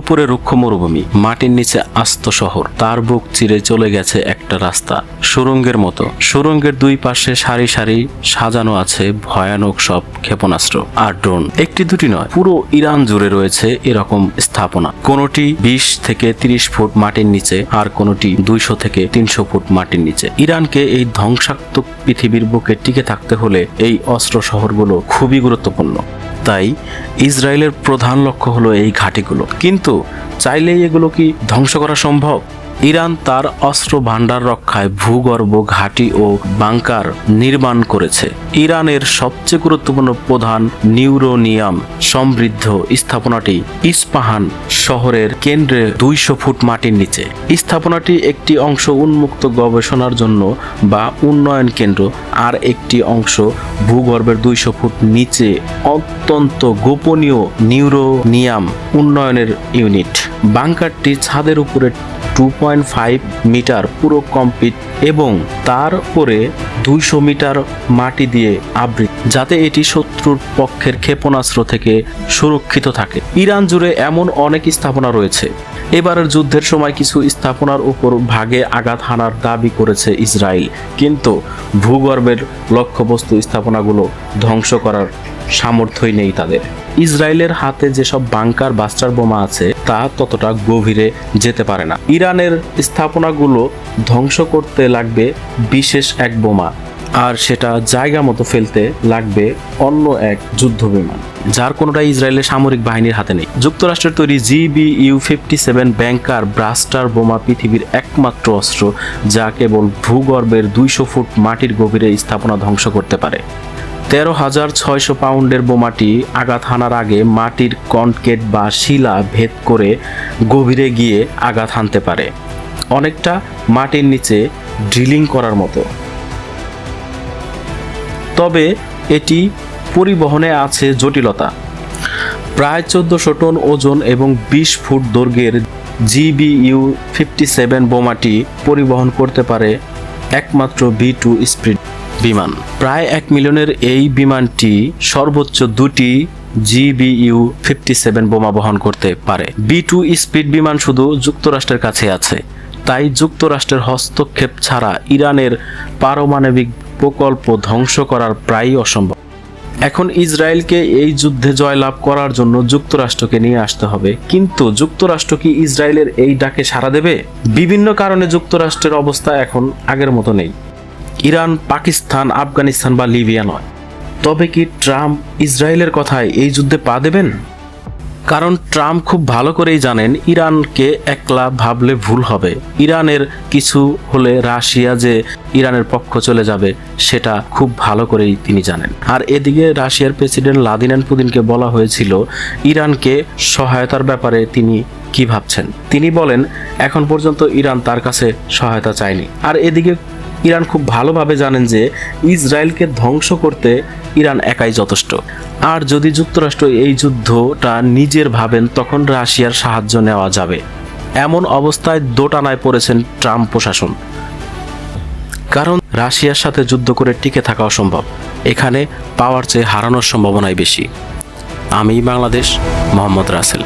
উপরে রুক্ষ মরুভূমি, মাটির নিচে আস্ত শহর। তার বুক চিরে চলে গেছে একটা রাস্তা, সুরঙ্গের মতো। সুরঙ্গের দুই পাশে সারি সারি সাজানো আছে ভয়ানক সব ক্ষেপণাস্ত্র আর ড্রোন। একটি দুটি নয়, পুরো ইরান জুড়ে রয়েছে এরকম স্থাপনা। কোনটি বিশ থেকে তিরিশ ফুট মাটির নিচে আর কোনটি দুইশো থেকে তিনশো ফুট মাটির নিচে। ইরানকে এই ধ্বংসাত্মক পৃথিবীর বুকে টিকে থাকতে হলে এই অস্ত্র শহরগুলো খুবই গুরুত্বপূর্ণ। তাই ইসরায়েলের প্রধান লক্ষ্য হলো এই ঘাঁটিগুলো। কিন্তু চাইলেই এগুলো কি ধ্বংস করা সম্ভব? ইরান তার অস্ত্র ভান্ডার রক্ষায় ভূগর্ভ ঘাঁটি ও বাংকার নির্মাণ করেছে। ইরানের সবচেয়ে গুরুত্বপূর্ণ প্রধান নিউরোনিয়াম সমৃদ্ধ স্থাপনাটি ইস্পাহান শহরের কেন্দ্রে দুইশো ফুট মাটির নিচে। স্থাপনাটি একটি অংশ উন্মুক্ত গবেষণার জন্য বা উন্নয়ন কেন্দ্র আর একটি অংশ ভূগর্ভের দুইশো ফুট নিচে অত্যন্ত গোপনীয় নিউরোনিয়াম উন্নয়নের ইউনিট। বাংকারটি ছাদের উপরে টু পয়েন্ট ফাইভ মিটার পুরো কমপ্লিট এবং তারপরে দুইশো মিটার মাটি দিয়ে আবৃত, যাতে এটি শত্রুর পক্ষের ক্ষেপণাস্ত্র থেকে সুরক্ষিত থাকে। ইরান জুড়ে এমন অনেক স্থাপনা রয়েছে। এবারের যুদ্ধের সময় কিছু স্থাপনার উপর ভাগে আঘাত হানার দাবি করেছে ইসরায়েল, কিন্তু ভূগর্ভের লক্ষ্যবস্তু স্থাপনাগুলো ধ্বংস করার সামর্থ্যই নেই তাদের। ইসরায়েলের হাতে যেসব বাংকার বাস্টার বোমা আছে, তা ততটা গভীরে যেতে পারে না। ইরানের স্থাপনাগুলো ধ্বংস করতে লাগবে বিশেষ এক বোমা, আর সেটা জায়গা মতো ফেলতে লাগবে অন্য এক যুদ্ধ বিমান যার কোনোটা ইসরায়েলের সামরিক বাহিনীর হাতে নেই। যুক্তরাষ্ট্রের তৈরি GB U fifty seven bunker buster বোমা পৃথিবীর একমাত্র অস্ত্র, যা কেবল ভূগর্ভের দুইশো ফুট মাটির গভীরে স্থাপনা ধ্বংস করতে পারে। তেরো হাজার ছয়শো পাউন্ডের বোমাটি আঘাত হানার আগে মাটির কনক্রিট বা শিলা ভেদ করে গভীরে গিয়ে আঘাত হানতে পারে। অনেকটা মাটির নিচে ড্রিলিং করার মতো। তবে এটি পরিবহনে আছে জটিলতা। প্রায় চোদ্দশো টন ওজন এবং বিশ ফুট দৈর্ঘ্যের জিবিইউ ফিফটি সেভেন বোমাটি পরিবহন করতে পারে একমাত্র বি টু স্পিড। বিমান। প্রায় এক মিলিয়নের এই বিমানটি সর্বোচ্চ দুটি জিবিইউ ফিফটি সেভেন বোমা বহন করতে পারে। বি টু স্পিড বিমান শুধু যুক্তরাষ্ট্রের কাছে আছে। তাই যুক্তরাষ্ট্রের হস্তক্ষেপ ছাড়া ইরানের পারমাণবিক প্রকল্প ধ্বংস করার প্রায়ই অসম্ভব। এখন ইসরায়েলকে এই যুদ্ধে জয়লাভ করার জন্য যুক্তরাষ্ট্রকে নিয়ে আসতে হবে। কিন্তু যুক্তরাষ্ট্র কি ইসরায়েলের এই ডাকে সাড়া দেবে? বিভিন্ন কারণে যুক্তরাষ্ট্রের অবস্থা এখন আগের মতো নেই। ইরান, পাকিস্তান, আফগানিস্তান বা লিবিয়া নয়। তবে কি ট্রাম্প ইসরায়েলের কথায় এই যুদ্ধে পা দেবেন? কারণ ট্রাম্প খুব ভালো করেই জানেন ইরানকে একলা ভাবলে ভুল হবে। ইরানের কিছু হলে রাশিয়া যে ইরানের পক্ষ চলে যাবে, সেটা খুব ভালো করেই তিনি জানেন। আর এদিকে রাশিয়ার প্রেসিডেন্ট লাদিনান পুতিনকে বলা হয়েছিল, ইরানকে সহায়তার ব্যাপারে তিনি কি ভাবছেন? তিনি বলেন, এখন পর্যন্ত ইরান তার কাছে সহায়তা চায়নি। আর এদিকে ইরান খুব ভালোভাবে জানেন যে ইসরায়েলকে ধ্বংস করতে ইরান একাই যথেষ্ট। আর যদি যুক্তরাষ্ট্র এই যুদ্ধটা নিজের ভাবেন, তখন রাশিয়ার সাহায্য নেওয়া যাবে। এমন অবস্থায় দোটানায় পড়েছেন ট্রাম্প প্রশাসন। কারণ রাশিয়ার সাথে যুদ্ধ করে টিকে থাকা অসম্ভব। এখানে পাওয়ার চেয়ে হারানোর সম্ভাবনাই বেশি। আমি বাংলাদেশ, মোহাম্মদ রাসেল।